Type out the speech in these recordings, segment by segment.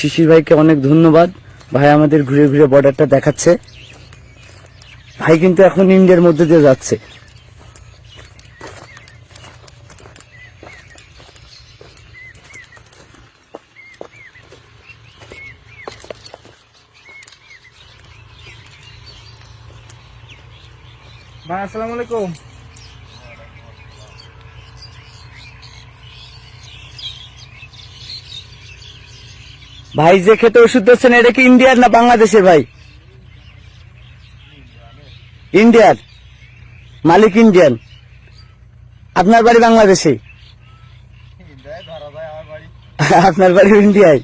শিশির ভাইকে অনেক ধন্যবাদ। ভাই আমাদের ঘুরে ঘুরে বর্ডারটা দেখাচ্ছে। ভাই কিন্তু এখন ইন্ডিয়ার মধ্যে দিয়ে যাচ্ছে। ভাই, আসসালামু আলাইকুম। ভাই, যে খেতে ওষুধ দিচ্ছেন, এটা কি ইন্ডিয়ার না বাংলাদেশের ভাই? ইন্ডিয়ার। মালিক ইন্ডিয়ান। আপনার বাড়ি বাংলাদেশে? আপনার বাড়ি ইন্ডিয়ায়?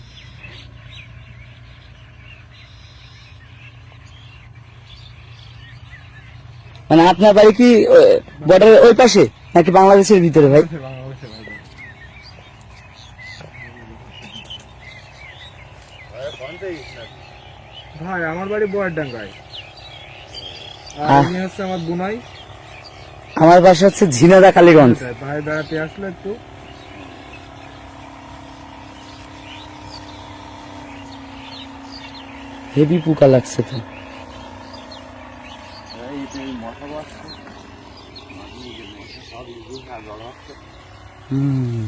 মানে আপনার বাড়ি কি বর্ডারের ওই পাশে? নাকি বাংলাদেশের ভিতরে ভাই? ভাই আমার বাড়ি বয়ারডাঙ্গায় আর আহ। ইনি হচ্ছে আমার বুনাই। আমার বাসা হচ্ছে ঝিনাদা কালীগঞ্জ। ভাই বেড়াতে আসলে একটু। হেভি পোকা লাগছে তো। হুম।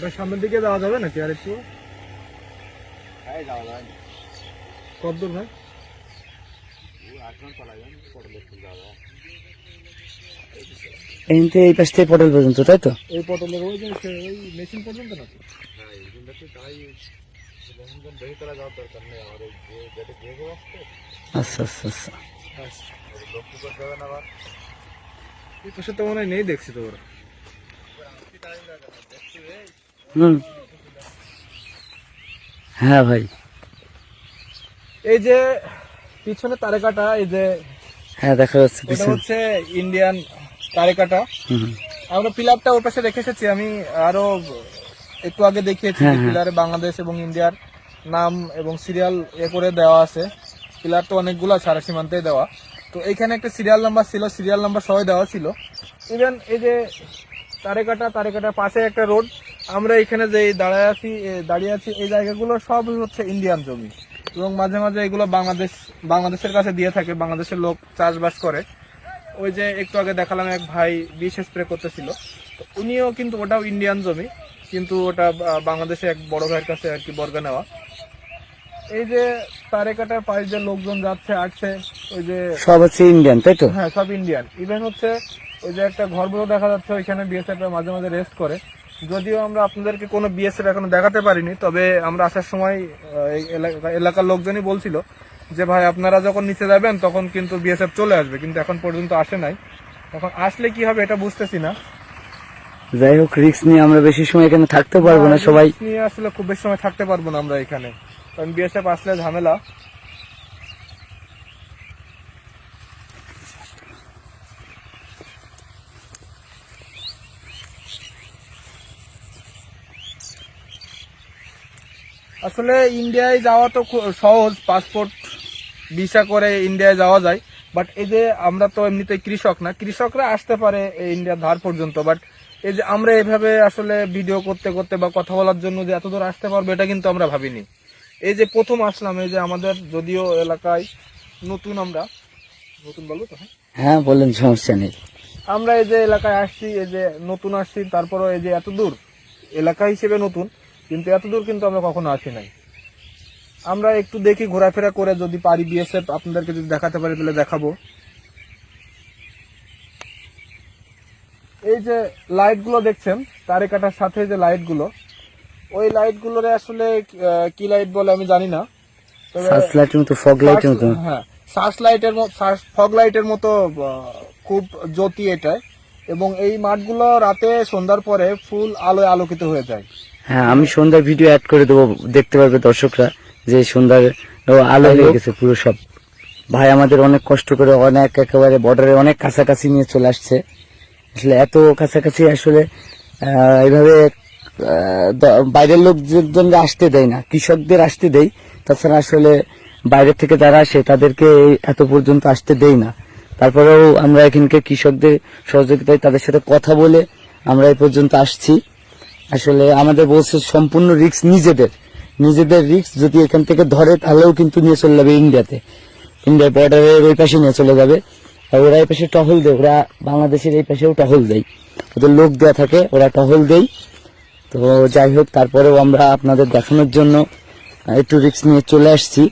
ভাই সামনের দিকে যাওয়া যাবে নাকি আর একটু? কত দূর ভাই? এই পাশ থেকে পটল পর্যন্ত তাই তো? এই পটলের ওই যে ওই মেশিন পর্যন্ত নাকি? আচ্ছা আচ্ছা আচ্ছা। এই পাশে তো মনে হয় নেই দেখছি তো ওরা। হ্যাঁ ভাই। এই যে পিছনে তারেকাটা এই যে হ্যাঁ দেখা যাচ্ছে পিছনে। হচ্ছে ইন্ডিয়ান তারেকাটা। আমরা পিলারটা ওর পাশে রেখে এসেছি আমি আরও একটু আগে দেখিয়েছি হ্যাঁ, হ্যাঁ। পিলারে বাংলাদেশ এবং ইন্ডিয়ার নাম এবং সিরিয়াল এ করে দেওয়া আছে। পিলার তো অনেকগুলো সারা সীমান্তে দেওয়া। তো এখানে একটা সিরিয়াল নাম্বার ছিল সিরিয়াল নাম্বার সবাই দেওয়া ছিল। ইভেন এই যে তারেকাটা তারেকাটার পাশে একটা রোড আমরা এখানে যে দাঁড়ায় আছি দাঁড়িয়ে আছি এই জায়গাগুলো সব হচ্ছে ইন্ডিয়ান জমি। এবং মাঝে মাঝে এগুলো বাংলাদেশ বাংলাদেশের কাছে দিয়ে থাকে বাংলাদেশের লোক চাষবাস করে। ওই যে একটু আগে দেখালাম এক ভাই বিষ স্প্রে করতেছিল। তো উনিও কিন্তু ওটাও ইন্ডিয়ান জমি কিন্তু ওটা বাংলাদেশে এক বড় ভাইয়ের কাছে আর কি বর্গা নেওয়া। এই যে তারেকাটার পাশে যে লোকজন যাচ্ছে আসছে ওই যে সব হচ্ছে ইন্ডিয়ান তাই তো? হ্যাঁ সব ইন্ডিয়ান ইভেন হচ্ছে ওই যে একটা ঘরগুলো দেখা যাচ্ছে ওইখানে বিএসএফ মাঝে মাঝে রেস্ট করে। যদিও আমরা আপনাদেরকে কোনো বিএসএফ এখনও দেখাতে পারিনি তবে আমরা আসার সময় এলাকার লোকজনই বলছিল যে ভাই আপনারা যখন নিচে যাবেন তখন কিন্তু বিএসএফ চলে আসবে। কিন্তু এখন পর্যন্ত আসে নাই। এখন আসলে কি হবে এটা বুঝতেছি না। যাই হোক রিক্স নিয়ে আমরা বেশি সময় এখানে থাকতে পারব না সবাই নিয়ে আসলে খুব বেশি সময় থাকতে পারব না আমরা এখানে। কারণ বিএসএফ আসলে ঝামেলা। আসলে ইন্ডিয়ায় যাওয়া তো সহজ পাসপোর্ট ভিসা করে ইন্ডিয়ায় যাওয়া যায়। বাট এই যে আমরা তো এমনিতে কৃষক না কৃষকরা আসতে পারে এই ইন্ডিয়ার ধার পর্যন্ত। বাট এই যে আমরা এভাবে আসলে ভিডিও করতে করতে বা কথা বলার জন্য যে এত দূর আসতে পারব এটা কিন্তু আমরা ভাবিনি। এই যে প্রথম আসলাম এই যে আমাদের যদিও এলাকায় নতুন আমরা নতুন বলব তো হ্যাঁ? হ্যাঁ বলেন সমস্যা নেই। আমরা এই যে এলাকায় আসছি এই যে নতুন আসছি তারপরে এই যে এত দূর এলাকা হিসেবে নতুন। কিন্তু এতদূর কিন্তু আমরা কখনো আসি নাই। আমরা একটু দেখি ঘোরাফেরা করে যদি পারি বিএসএফ আপনাদেরকে যদি দেখাতে পারি তাহলে দেখাবো। এই যে লাইটগুলো দেখছেন তারে কাটার সাথে যে লাইটগুলো ওই লাইট গুলোরে আসলে কি লাইট বলে আমি জানি না। সার্চ লাইটের মতো ফগ লাইটের মতো। হ্যাঁ সার্চ লাইটের ফগ লাইটের মতো খুব জ্যোতি এটায়। এবং এই মাঠগুলো রাতে সন্ধ্যার পরে ফুল আলোয় আলোকিত হয়ে যায়। হ্যাঁ আমি সন্ধ্যার ভিডিও অ্যাড করে দেবো দেখতে পারবে দর্শকরা যে সন্ধ্যার আলো হয়ে গেছে পুরো সব। ভাই আমাদের অনেক কষ্ট করে অনেক একেবারে বর্ডারে অনেক কাছাকাছি নিয়ে চলে আসছে। আসলে এত কাছাকাছি আসলে এইভাবে বাইরের লোকজনরা আসতে দেয় না কৃষকদের আসতে দেয়। তাছাড়া আসলে বাইরে থেকে যারা আসে তাদেরকে এত পর্যন্ত আসতে দেয় না। তারপরেও আমরা এখানকে কৃষকদের সহযোগিতায় তাদের সাথে কথা বলে আমরা এই পর্যন্ত আসছি। আসলে আমাদের বলছে সম্পূর্ণ রিক্স নিজেদের। নিজেদের রিক্স যদি এখান থেকে ধরে, তাহলেও কিন্তু নিয়ে চলে যাবে ইন্ডিয়াতে ইন্ডিয়া বর্ডারের ওই পাশে নিয়ে চলে যাবে। আর ওরা এই পাশে টহল দেয়। ওরা বাংলাদেশের এই পাশেও টহল দেয়। ওদের লোক দেওয়া থাকে, ওরা টহল দেয়। তো যাই হোক, তারপরেও আমরা আপনাদের দেখানোর জন্য একটু রিক্স নিয়ে চলে আসছি।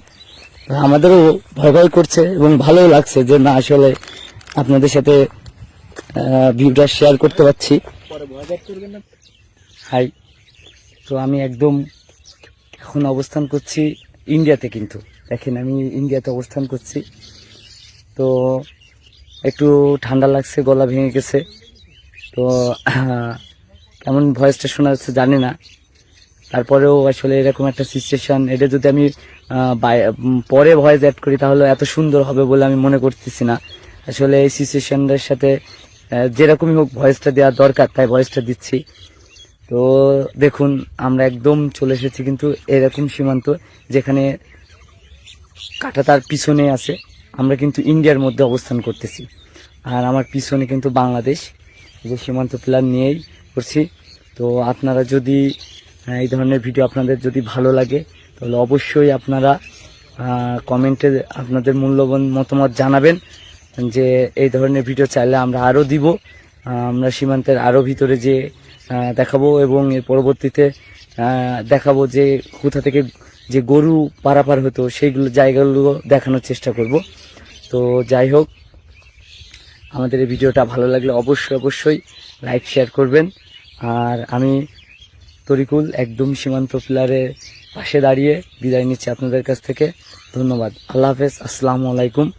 আমাদেরও ভয় ভয় করছে এবং ভালোও লাগছে যে না, আসলে আপনাদের সাথে ভিউটা শেয়ার করতে পারছি। হাই তো আমি একদম এখন অবস্থান করছি ইন্ডিয়াতে কিন্তু। দেখেন, আমি ইন্ডিয়াতে অবস্থান করছি। তো একটু ঠান্ডা লাগছে, গলা ভেঙে গেছে। তো কেমন ভয়েসটা শোনা যাচ্ছে জানি না। তারপরেও আসলে এরকম একটা সিচুয়েশন এটা যদি আমি পরে ভয়েস অ্যাড করি তাহলে এত সুন্দর হবে বলে আমি মনে করতেছি না। আসলে এই সিচুয়েশনটার সাথে যেরকমই হোক ভয়েসটা দেওয়া দরকার, তাই ভয়েসটা দিচ্ছি। তো দেখুন, আমরা একদম চলে এসেছি কিন্তু এরকম সীমান্ত যেখানে কাটা তার পিছনে আছে। আমরা কিন্তু ইন্ডিয়ার মধ্যে অবস্থান করতেছি। আর আমার পিছনে কিন্তু বাংলাদেশ। যে সীমান্ত প্ল্যান নিয়েই করছি। তো আপনারা যদি এই ধরনের ভিডিও আপনাদের যদি ভালো লাগে, তাহলে অবশ্যই আপনারা কমেন্টে আপনাদের মূল্যবান মতামত জানাবেন যে এই ধরনের ভিডিও চাইলে আমরা আরও দিব আমরা সীমান্তের আরও ভিতরে যে দেখাবো এবং এর পরবর্তীতে দেখাবো যে কোথা থেকে যে গরু পারাপার হতো, সেইগুলো জায়গাগুলো দেখানোর চেষ্টা করব। তো যাই হোক, আমাদের এই ভিডিওটা ভালো লাগলে অবশ্যই অবশ্যই লাইক শেয়ার করবেন। আর আমি তরিকুল একদম সীমান্ত পিলারের পাশে দাঁড়িয়ে বিদায় নিচ্ছি আপনাদের কাছ থেকে। ধন্যবাদ। আল্লাহ হাফেজ। আসসালামু আলাইকুম।